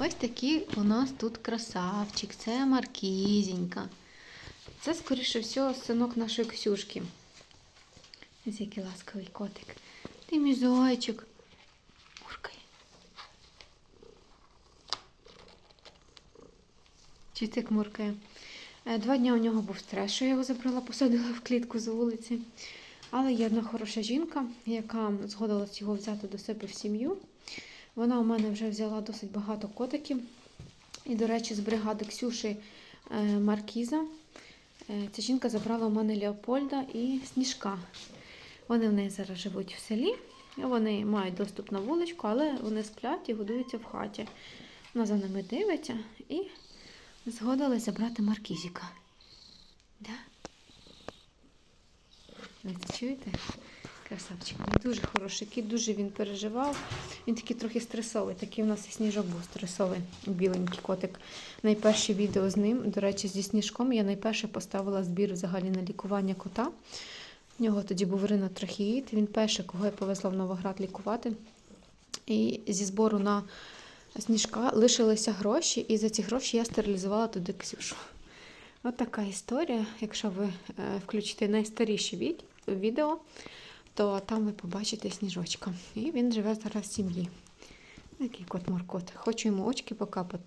Ось такий у нас тут красавчик. Це Маркізінька. Це, скоріше всього, синок нашої Ксюшки. Ось який ласковий котик. Ти мій зайчик. Муркає. Чистик муркає. Е, Два дні у нього був стрес, що я його забрала, посадила в клітку з вулиці. Але є одна хороша жінка, яка згодилась його взяти до себе в сім'ю. Вона у мене вже взяла досить багато котиків. І, до речі, з бригади Ксюші е, Маркіза. Е, Ця жінка забрала у мене Леопольда і Сніжка. Вони в неї зараз живуть в селі. Вони мають доступ на вуличку, але вони сплять і годуються в хаті. Вона за ними дивиться і згодилась забрати Маркізіка. Да? Ви це чуєте? Красавчик. Дуже хороший кіт, дуже він переживав. Він такий трохи стресовий. Такий у нас і сніжок був стресовий, біленький котик. Найперше відео з ним, до речі, зі сніжком я найперше поставила збір взагалі на лікування кота. В нього тоді був ринотрахеїд. Він перший, кого я повезла в Новоград лікувати. І зі збору на сніжка лишилися гроші, і за ці гроші я стерилізувала туди Ксюшу. От історія. Якщо ви е, включите найстаріші від- відео, то там ви побачите сніжочка. І він живе зараз в сім'ї. Такий кот Моркот. Хочу йому очки покапати.